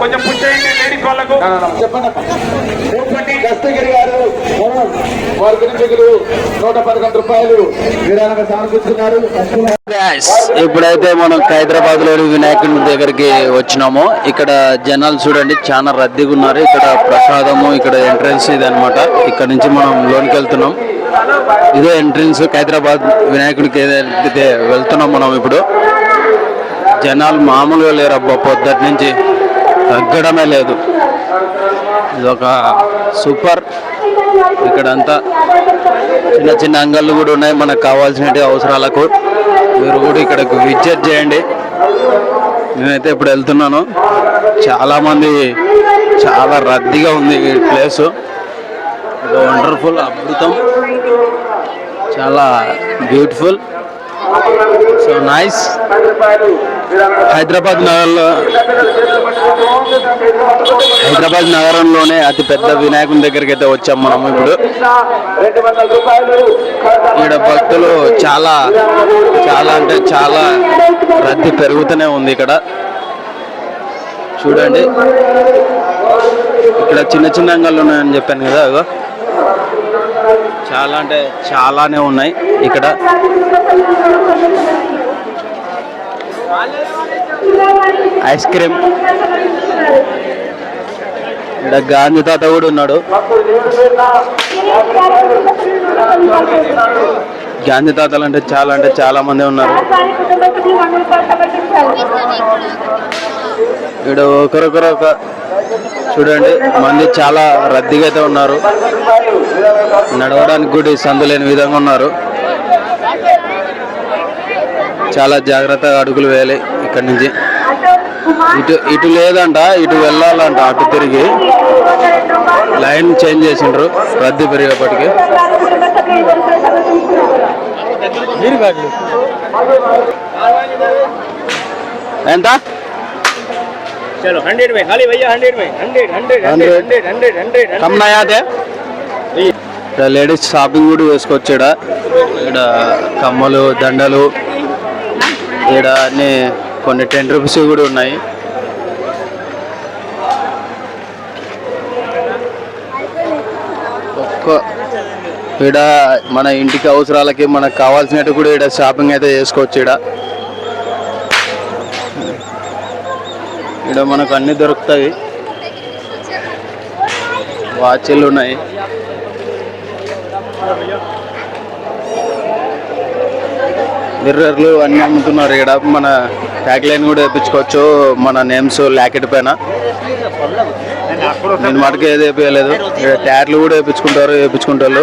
కొంచెం లేడీస్ వాళ్ళకు చెప్పండి దస్తగిరి గారు వారి గురించి నూట పదకొండు రూపాయలు విరాళంగా సమర్పిస్తున్నారు ఇప్పుడైతే మనం హైదరాబాద్లోని వినాయకుడి దగ్గరికి వచ్చినాము. ఇక్కడ జనాలు చూడండి చాలా రద్దీగా ఉన్నారు. ఇక్కడ ప్రసాదము ఇక్కడ ఎంట్రన్స్ ఇది అనమాట ఇక్కడ నుంచి మనం లోనికి వెళ్తున్నాం. ఇదే ఎంట్రన్స్ హైదరాబాద్ వినాయకుడికి వెళ్తున్నాం మనం ఇప్పుడు. జనాలు మామూలుగా లేరబ్బా పొద్దుటి నుంచి తగ్గడమే లేదు. ఇదొక సూపర్. ఇక్కడంతా చిన్న చిన్న అంగళ్ళు కూడా ఉన్నాయి మనకు కావాల్సిన అవసరాలకు. మీరు కూడా ఇక్కడికి విజిట్ చేయండి. నేనైతే ఇప్పుడు వెళ్తున్నాను. చాలామంది చాలా రద్దీగా ఉంది ఈ ప్లేస్. వండర్ఫుల్ అద్భుతం. చాలా బ్యూటిఫుల్. So nice. హైదరాబాద్ నగరంలో హైదరాబాద్ నగరంలోనే అతి పెద్ద వినాయకుని దగ్గరికి అయితే వచ్చాం మనం ఇప్పుడు. ఇక్కడ భక్తులు చాలా చాలా అంటే చాలా రద్దీ పెరుగుతూనే ఉంది ఇక్కడ. చూడండి. ఇక్కడ చిన్న చిన్న అంగళ్ళు ఉన్నాయని చెప్పాను కదా అగో చాలా అంటే చాలానే ఉన్నాయి ఇక్కడ. Ice cream. ఇక్కడ గాంధీ తాత కూడా ఉన్నాడు. గాంధీ తాతలు అంటే చాలా అంటే చాలా మంది ఉన్నారు. ఇక్కడ ఒకరొకరు ఒక చూడండి మంది చాలా రద్దీగా అయితే ఉన్నారు. నడవడానికి కూడా సందు లేని విధంగా ఉన్నారు. చాలా జాగ్రత్తగా అడుగులు వేయాలి ఇక్కడి నుంచి. ఇటు ఇటు లేదంట ఇటు వెళ్ళాలంట అటు తిరిగి. లైన్ చేంజ్ చేసిండ్రు రద్దీ పెరిగేపటికి ఎంత? ఇక్కడ లేడీస్ షాపింగ్ కూడా చేసుకోవచ్చు ఇక్కడ ఇక్కడ కమ్మలు దండలు. ఇక్కడ అన్ని కొన్ని టెన్ రూపీస్ కూడా ఉన్నాయి. ఒక్క ఇక్కడ మన ఇంటికి అవసరాలకి మనకు కావాల్సినట్టు కూడా ఇక్కడ షాపింగ్ అయితే చేసుకోవచ్చు ఇక్కడ ఇక్కడ మనకు అన్ని దొరుకుతాయి. వాచ్లు ఉన్నాయి. మిర్రర్లు అన్నీ అమ్ముతున్నారు. ఇక్కడ మన ట్యాగ్ లైన్ కూడా వేయించుకోవచ్చు మన నేమ్స్ లాకెట్ పైన నేను మటుకు ఏది వేయలేదు ఇక్కడ ట్యాట్లు కూడా వేయించుకుంటారు వేయించుకుంటారు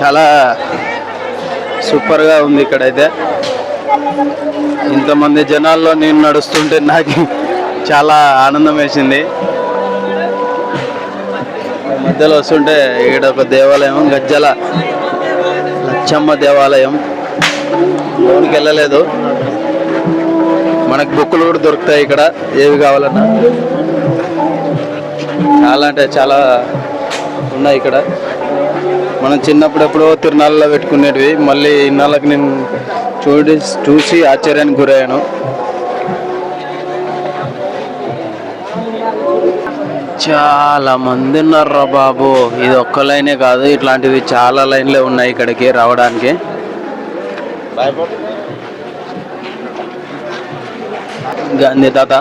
చాలా సూపర్గా ఉంది ఇక్కడైతే. ఇంతమంది జనాల్లో నేను నడుస్తుంటే నాకు చాలా ఆనందం వేసింది. మధ్యలో వస్తుంటే ఇక్కడ ఒక దేవాలయం గజ్జల లచ్చమ్మ దేవాలయం. లోనికి వెళ్ళలేదు. మనకు బుక్కులు కూడా దొరుకుతాయి ఇక్కడ. ఏవి కావాలన్నా. చాలా అంటే చాలా ఉన్నాయి ఇక్కడ. మనం చిన్నప్పుడప్పుడు తిరునాళ్ళలో పెట్టుకునేటివి. మళ్ళీ ఇన్నాళ్ళకి నేను చూడి చూసి ఆశ్చర్యానికి గురయ్యాను. చాలా మంది ఉన్నారా బాబు. ఇది ఒక్క లైనే కాదు ఇట్లాంటివి చాలా లైన్లే ఉన్నాయి ఇక్కడికి రావడానికి. గాంధీ తాత.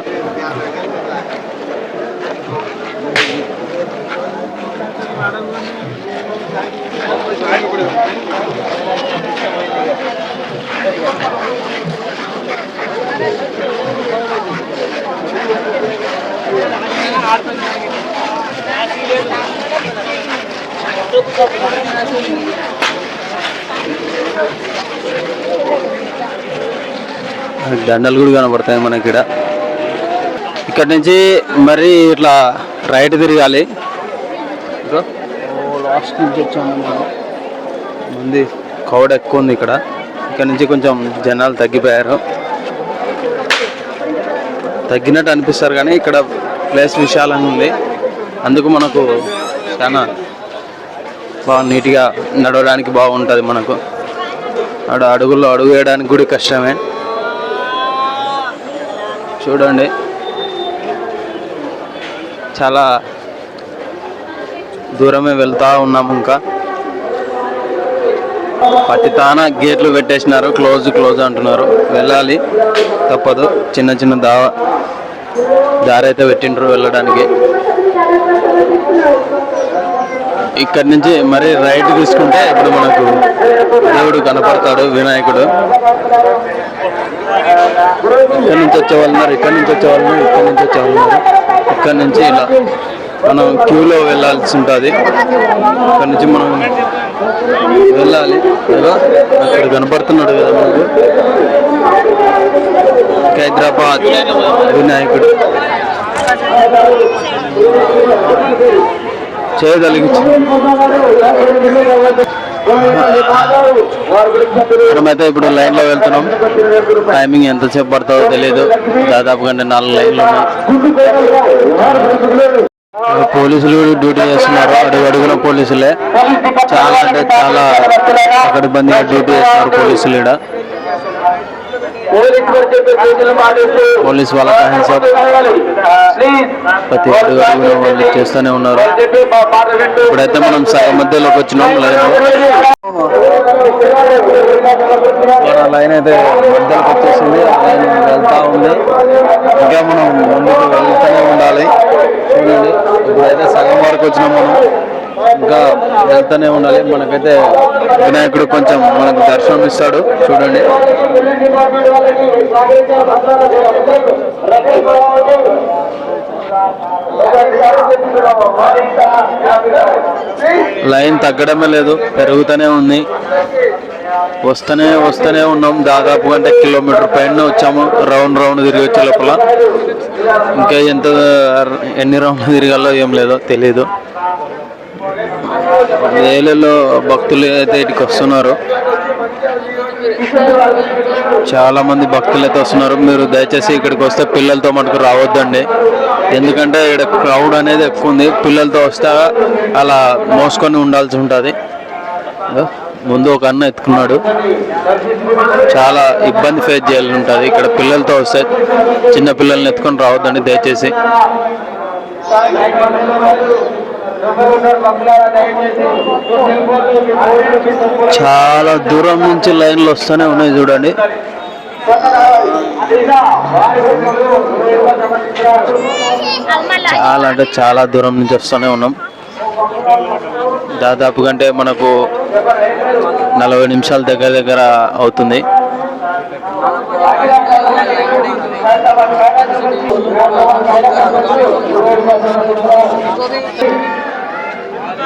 దండలు కూడా కనబడతాయి మనకి ఇక్కడ. ఇక్కడ నుంచి మరి ఇట్లా రైట్ తిరగాలి. లాస్ట్ నుంచి వచ్చాము మంది కౌడ్ ఎక్కువ ఉంది ఇక్కడ. ఇక్కడ నుంచి కొంచెం జనాలు తగ్గిపోయారు. తగ్గినట్టు అనిపిస్తారు కానీ ఇక్కడ ప్లేస్ విశాలంగా ఉంది. అందుకు మనకు చాలా బాగా నీట్గా నడవడానికి బాగుంటుంది మనకు. అక్కడ అడుగుల్లో అడుగు వేయడానికి కూడా కష్టమే. చూడండి. చాలా దూరమే వెళ్తా ఉన్నాము ఇంకా. పత్తి తాన గేట్లు పెట్టేసినారు. క్లోజ్ క్లోజ్ అంటున్నారు. వెళ్ళాలి. తప్పదు. చిన్న చిన్న దావ దారి అయితే పెట్టిండ్రు వెళ్ళడానికి. ఇక్కడి నుంచి మరి రైట్ తీసుకుంటే ఇప్పుడు మనకు దేవుడు కనపడతాడు వినాయకుడు. ఇక్కడి నుంచి వచ్చే వాళ్ళు ఇక్కడి నుంచి వచ్చే వాళ్ళు ఇక్కడి నుంచి వచ్చే వాళ్ళు ఇక్కడి నుంచి ఇలా మనం క్యూలో వెళ్ళాల్సి ఉంటుంది. ఇక్కడి నుంచి మనం వెళ్ళాలి. కదా అక్కడ కనపడుతున్నాడు కదా మనకు. హైదరాబాద్ వినాయకుడు. చేయగలిగించి. మనమైతే ఇప్పుడు లైన్లో వెళ్తున్నాం. టైమింగ్ ఎంతసేపు పడుతుందో తెలియదు దాదాపు నాలుగు లైన్లు ఉన్నాయి. పోలీసులు కూడా డ్యూటీ చేస్తున్నారు. అడుగు అడుగున పోలీసులే. చాలా అంటే చాలా అక్కడ బందీగా డ్యూటీ చేస్తున్నారు పోలీసులు ఇక్కడ పోలీస్ వాళ్ళ అహింస ప్రతి అడుగు వాళ్ళు చేస్తూనే ఉన్నారు. ఇప్పుడైతే మనం సగం మధ్యలోకి వచ్చినాం లైన్ లైన్ అయితే మధ్యలోకి వచ్చేసింది ఆ లైన్ వెళ్తా ఉంది. ఇంకా మనం ముందుకు వెళ్తూనే ఉండాలి. చూడండి ఇప్పుడైతే సగం వరకు వచ్చినాం మనం. ఇంకా వెళ్తూనే ఉండాలి. మనకైతే వినాయకుడు కొంచెం మనకు దర్శనం ఇస్తాడు. చూడండి. లైన్ తగ్గడమే లేదు. పెరుగుతూనే ఉంది. వస్తూనే వస్తూనే ఉన్నాం. దాదాపు అంటే కిలోమీటర్ పైన వచ్చాము. రౌండ్ రౌండ్ తిరిగి వచ్చే లోపల. ఇంకా ఎంత ఎన్ని రౌండ్లు తిరగాలో ఏం లేదో తెలియదు వేలలో భక్తులు అయితే ఇటుకి వస్తున్నారు చాలా మంది భక్తులు అయితే వస్తున్నారు. మీరు దయచేసి ఇక్కడికి వస్తే పిల్లలతో మటుకు రావద్దండి. ఎందుకంటే ఇక్కడ క్రౌడ్ అనేది ఎక్కువ ఉంది. పిల్లలతో వస్తే అలా మోసుకొని ఉండాల్సి ఉంటుంది. ముందు ఒక అన్న ఎత్తుకున్నాడు. చాలా ఇబ్బంది ఫేస్ చేయాలి ఉంటుంది. ఇక్కడ పిల్లలతో వస్తే చిన్న పిల్లల్ని ఎత్తుకొని రావద్దండి దయచేసి. చాలా దూరం నుంచి లైన్లు వస్తూనే ఉన్నాయి చూడండి. చాలా అంటే చాలా దూరం నుంచి వస్తూనే ఉన్నాం. దాదాపు కంటే మనకు నలభై నిమిషాల దగ్గర దగ్గర అవుతుంది.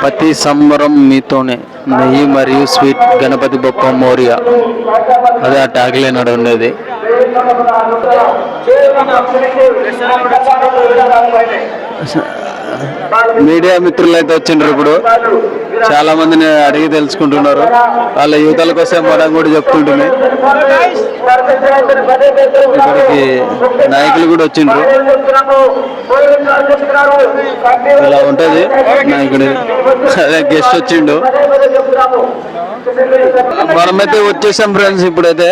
ప్రతి సంబరం మీతోనే నెయ్యి మరియు స్వీట్ గణపతి బొప్ప మోరియా. అదే ఆ ట్యాగ్ లైన్ ఉండేది మీడియా మిత్రులు అయితే వచ్చిండ్రు ఇప్పుడు. చాలా మందిని అడిగి తెలుసుకుంటున్నారు. వాళ్ళ యువతల కోసం మనం కూడా చెప్తుంటుంది ఇక్కడికి నాయకులు కూడా వచ్చిండ్రు. ఇలా ఉంటది నాయకుడు. అదే గెస్ట్ వచ్చిండు. మనమైతే వచ్చేసాం ఫ్రెండ్స్ ఇప్పుడైతే.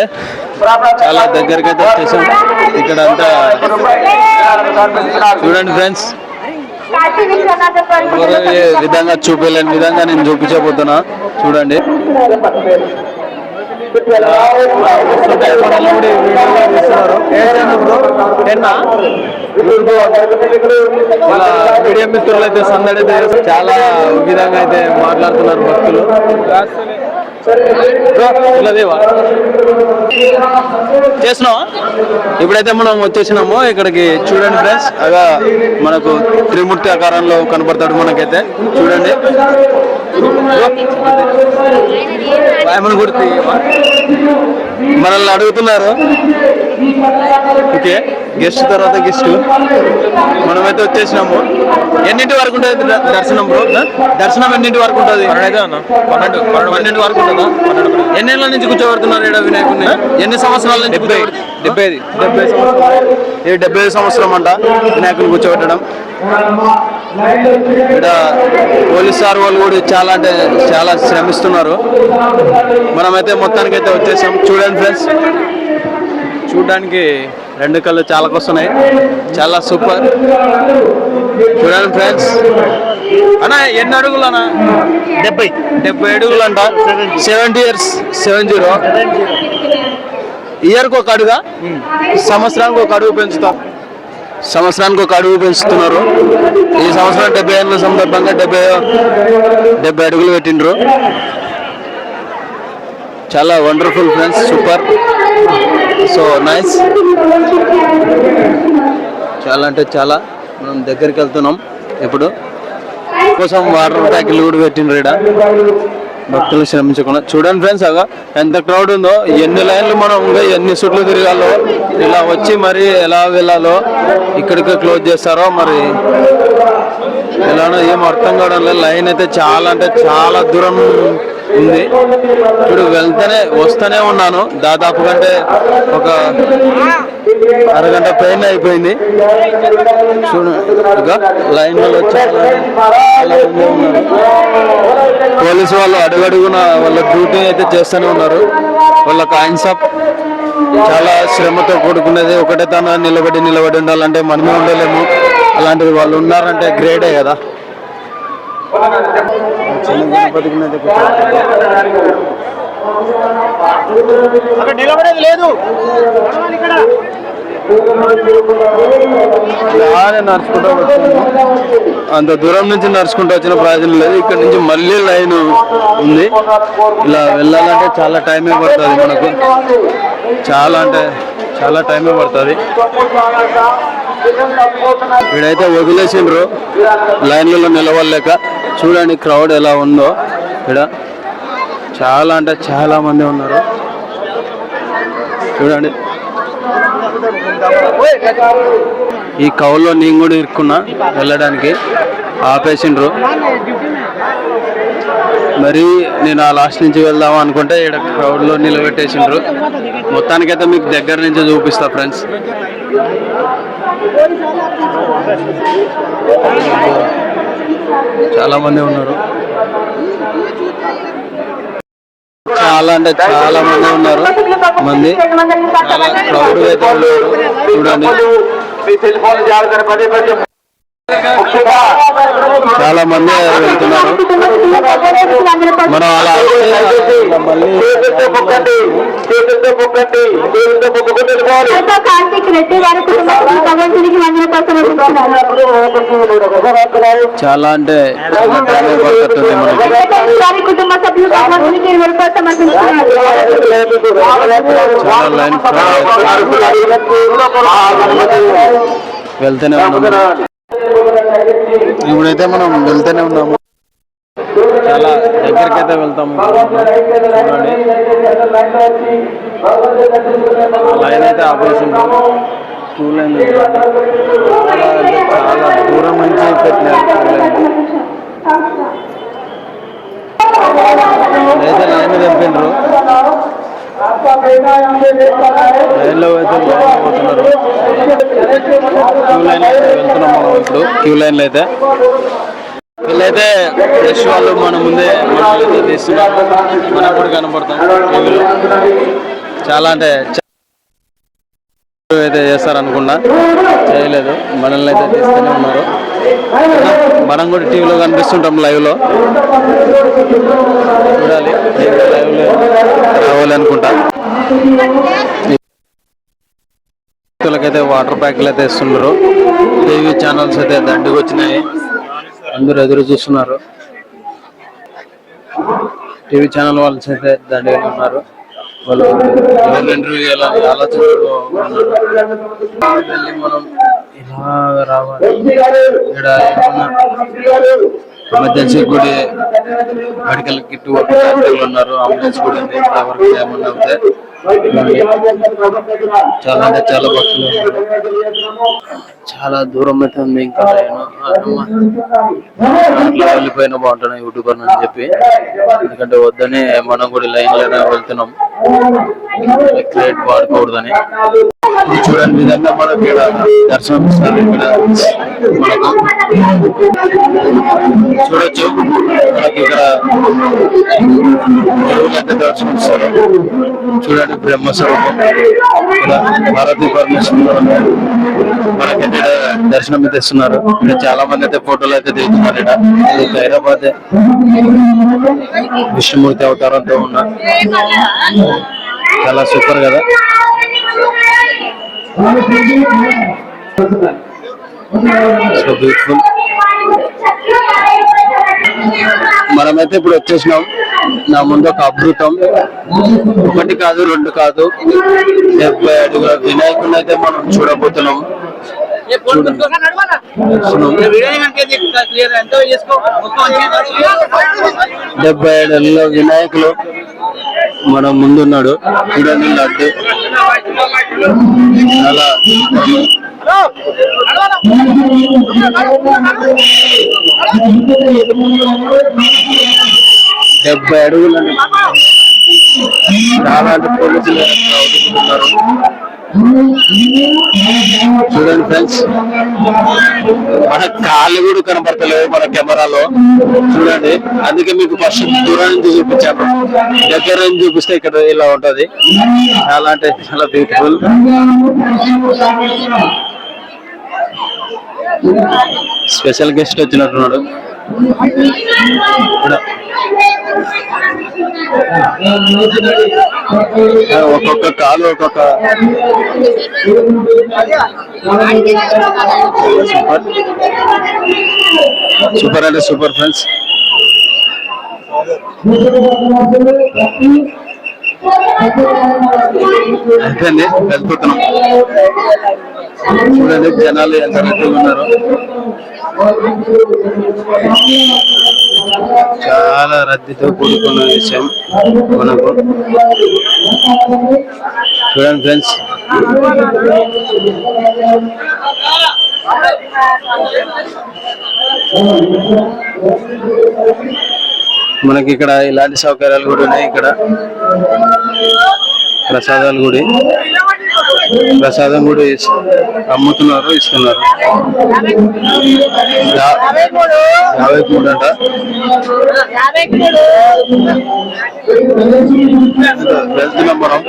చాలా దగ్గరకైతే అయితే వచ్చేసాం. ఇక్కడ అంతా చూడండి ఫ్రెండ్స్. విధంగా చూపించలేని విధంగా నేను చూపించబోతున్నా? చూడండి. ఇలా మీడియా మిత్రులు అయితే సందడి అయితే చాలా విధంగా అయితే మాట్లాడుతున్నారు భక్తులు. చేసినావా ఇప్పుడైతే మనం వచ్చేసినాము. ఇక్కడికి చూడండి ఫ్రెండ్స్. అగా మనకు త్రిమూర్తి ఆకారంలో కనపడతాడు మనకైతే. చూడండి. ఏమని గుర్తు మనల్ని అడుగుతున్నారు. ఓకే గెస్ట్ తర్వాత గెస్ట్ మనమైతే వచ్చేసినాము. ఎన్నింటి వరకు ఉంటుంది దర్శనం బ్రో దర్శనం ఎన్నింటి వరకు ఉంటుంది? పన్నెండు పన్నెండు వరకు. ఉంటుందా? ఎన్నేళ్ళ నుంచి కూర్చోబెడుతున్నారు ఈడ వినాయకుడిని? ఎన్ని సంవత్సరాల నుంచి డెబ్బై డెబ్బై ఐదు డెబ్బై సంవత్సరాలు. ఇది డెబ్బై ఐదు సంవత్సరం అంట వినాయకుడిని కూర్చోబెట్టడం. ఇక్కడ పోలీస్ సార్ వాళ్ళు కూడా చాలా అంటే చాలా శ్రమిస్తున్నారు. మనమైతే మొత్తానికి అయితే వచ్చేసాం. చూడండి ఫ్రెండ్స్ చూడడానికి రెండు కళ్ళు చాలా వస్తున్నాయి చాలా సూపర్. చూడండి ఫ్రెండ్స్. అన్న ఎన్ని అడుగులు అన్న? డెబ్బై. డెబ్బై అడుగులు అంట. సెవెంటీ ఇయర్స్ సెవెన్ జీరో ఇయర్కి ఒక అడుగా? సంవత్సరానికి ఒక అడుగు పెంచుతాం. సంవత్సరానికి ఒక అడుగు పెంచుతున్నారు. ఈ సంవత్సరం డెబ్బై ఏళ్ళ సందర్భంగా డెబ్బై డెబ్బై అడుగులు పెట్టిండ్రు. చాలా wonderful friends super so nice చాలా అంటే చాలా. మనం దగ్గరికి వెళ్తున్నాం ఇప్పుడు కోసం వాటర్ ట్యాంకులు కూడా పెట్టిండ్రు ఇక్కడ భక్తులు శ్రమించకుండా. చూడండి ఫ్రెండ్స్ అగా ఎంత క్రౌడ్ ఉందో. ఎన్ని లైన్లు మనం ఎన్ని సుట్లు తిరగాలో. ఇలా వచ్చి మరి ఎలా వెళ్ళాలో ఇక్కడికి క్లోజ్ చేస్తారో మరి ఎలానో ఏం అర్థం కావడం లేదు. లైన్ అయితే చాలా అంటే చాలా దూరం ఉంది. ఇప్పుడు వెళ్తేనే వస్తూనే ఉన్నాను. దాదాపు కంటే ఒక అరగంట పైన అయిపోయింది. లైన్ ఇక లైన్లలో పోలీసు వాళ్ళు అడుగడుగున వాళ్ళ డ్యూటీ అయితే చేస్తూనే ఉన్నారు. వాళ్ళ కాయిన్స్ అప్ చాలా శ్రమతో కూడుకున్నది. ఒకటే తన నిలబడి నిలబడి ఉండాలంటే మనమే ఉండలేము. అలాంటివి వాళ్ళు ఉన్నారంటే గ్రేడే కదా. చిన్న అక్కడ నిలబడేది లేదు. ఇలానే నడుచుకుంటూ వచ్చాము అంత దూరం నుంచి నడుచుకుంటూ వచ్చిన ప్రయోజనం లేదు. ఇక్కడ నుంచి మళ్ళీ లైన్ ఉంది. ఇలా వెళ్ళాలంటే చాలా టైమే పడుతుంది మనకు. చాలా అంటే చాలా టైమే పడుతుంది. వీడైతే వదిలేసిండ్రు. లైన్లలో నిలవలేక చూడండి క్రౌడ్ ఎలా ఉందో. ఇక్కడ చాలా అంటే చాలా మంది ఉన్నారు. చూడండి. ఈ కౌల్లో నేను కూడా ఇరుక్కున్నా వెళ్ళడానికి. ఆపేసిండ్రు. మరి నేను ఆ లాస్ట్ నుంచి వెళ్దాం అనుకుంటే ఇక్కడ క్రౌడ్లో నిలబెట్టేసిండ్రు. మొత్తానికైతే మీకు దగ్గర నుంచి చూపిస్తా ఫ్రెండ్స్. చాలా మంది ఉన్నారు. చాలా అంటే చాలా మంది ఉన్నారు. మంది. చాలా క్రౌడ్ అయితే చూడండి. చాలా మంది వెళ్తున్నారు. మనం అలా చాలా అంటే కుటుంబ సభ్యులు చాలా లైన్ వెళ్తూనే ఉన్నాం. ఇప్పుడైతే మనం వెళ్తూనే ఉన్నాము. చాలా దగ్గరికి అయితే వెళ్తాము. చూడండి. లైన్ అయితే ఆపరేషన్ టూ లైన్ చాలా దూరం నుంచి పెట్టినారు అయితే లైన్ తెంపిండ్రు లైన్లో అయితే లైన్ పోతున్నారు క్యూ లైన్ అయితే వెళ్తున్నాం మనం ఇప్పుడు। క్యూ లైన్లో అయితే వీళ్ళైతే ఫ్రెష్ వాళ్ళు మన ముందే మనల్ని తీస్తున్నారు. మనం కూడా కనపడతాం. టీవీలో చాలా అంటే అయితే చేస్తారనుకున్నా. చేయలేదు. మనల్ని అయితే తీస్తూనే ఉన్నారు. మనం కూడా టీవీలో కనిపిస్తుంటాం లైవ్లో. చూడాలి లైవ్లో రావాలి అనుకుంటా. వ్యక్తులకైతే వాటర్ ప్యాక్లు అయితే ఇస్తున్నారు. టీవీ ఛానల్స్ అయితే దండికి వచ్చినాయి. అందరూ ఎదురు చూస్తున్నారు. టీవీ ఛానల్ వాళ్ళు అయితే దండిగా ఉన్నారు. వాళ్ళు ఇంటర్వ్యూ చేయాలని ఆలోచనలో ఉన్నారు. మనం ఇలా రావాలి. ఇక్కడ ఎమర్జెన్సీ కూడా మెడికల్ కిట్ ఉన్నారు. అంబులెన్స్ కూడా ఉంది. ఎవరికి ఏమన్నా అవుతే చాలా అంటే చాలా భక్తులు. చాలా దూరం అయితే ఉంది ఇంకా నేను. వెళ్ళిపోయినా బాగుంటాను యూట్యూబర్ అని చెప్పి. ఎందుకంటే వద్దని మనం కూడా లైన్లోనే వెళ్తున్నాం. గ్రేట్ వాడకూడదని చూడని చూడండి విధంగా మనకి ఇక్కడ దర్శనం ఇస్తారు ఇక్కడ. మనకు చూడొచ్చు. మనకి ఇక్కడ దర్శనం ఇస్తారు. చూడండి బ్రహ్మస్వరూపం. భారతీ పరమేశ్వరం మనకైతే ఈడ దర్శనం అయితే ఇస్తున్నారు ఇక్కడ చాలా మంది అయితే ఫోటోలు అయితే దిగుతున్నారు ఇక్కడ. ఇది హైదరాబాద్ విష్ణుమూర్తి అవతారంతో ఉన్న చాలా సూపర్ కదా. So beautiful. మనమైతే ఇప్పుడు వచ్చేసినాం. నా ముందు ఒక అద్భుతం ఒకటి కాదు రెండు కాదు. డెబ్బై అడుగుల వినాయకుడిని అయితే మనం చూడబోతున్నాం. డెబ్బై ఏడులో వినాయకులు మన ముందున్నాడు. చూడండి లడ్డు చాలా డెబ్బై అడుగులు చాలా అంటే పోలీసులు చూడండి ఫ్రెండ్స్ మన కాళ్ళు కూడా కనపడతలేవు మన కెమెరాలో. చూడండి అందుకే మీకు ఫస్ట్ దూరం నుంచి చూపించాను. దగ్గర నుంచి చూపిస్తే ఇక్కడ ఇలా ఉంటది. చాలా అంటే చాలా బ్యూటిఫుల్ స్పెషల్ గెస్ట్ వచ్చినట్టున్నాడు. ఒక్కొక్క కాలు ఒక్కొక్క సూపర్ సూపర్ అంటే సూపర్ ఫ్రెండ్స్. అయిపోయింది వెళ్ళిపోతున్నాం. చూడండి జనాలు ఎంత రద్దీగా ఉన్నారు. చాలా రద్దీతో కూడుకున్న విషయం మనకు. చూడండి ఫ్రెండ్స్. మనకి ఇక్కడ ఇలాంటి సౌకర్యాలు కూడా ఉన్నాయి ఇక్కడ. ప్రసాదాలు కూడా ప్రసాదం కూడా అమ్ముతున్నారు ఇస్తున్నారు. యాభై మూడు అంట. వెళ్తున్నాం మనం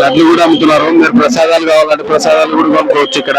లడ్లు కూడా అమ్ముతున్నారు. మీరు ప్రసాదాలు కావాలంటే ప్రసాదాలు కూడా కొనుక్కోవచ్చు ఇక్కడ.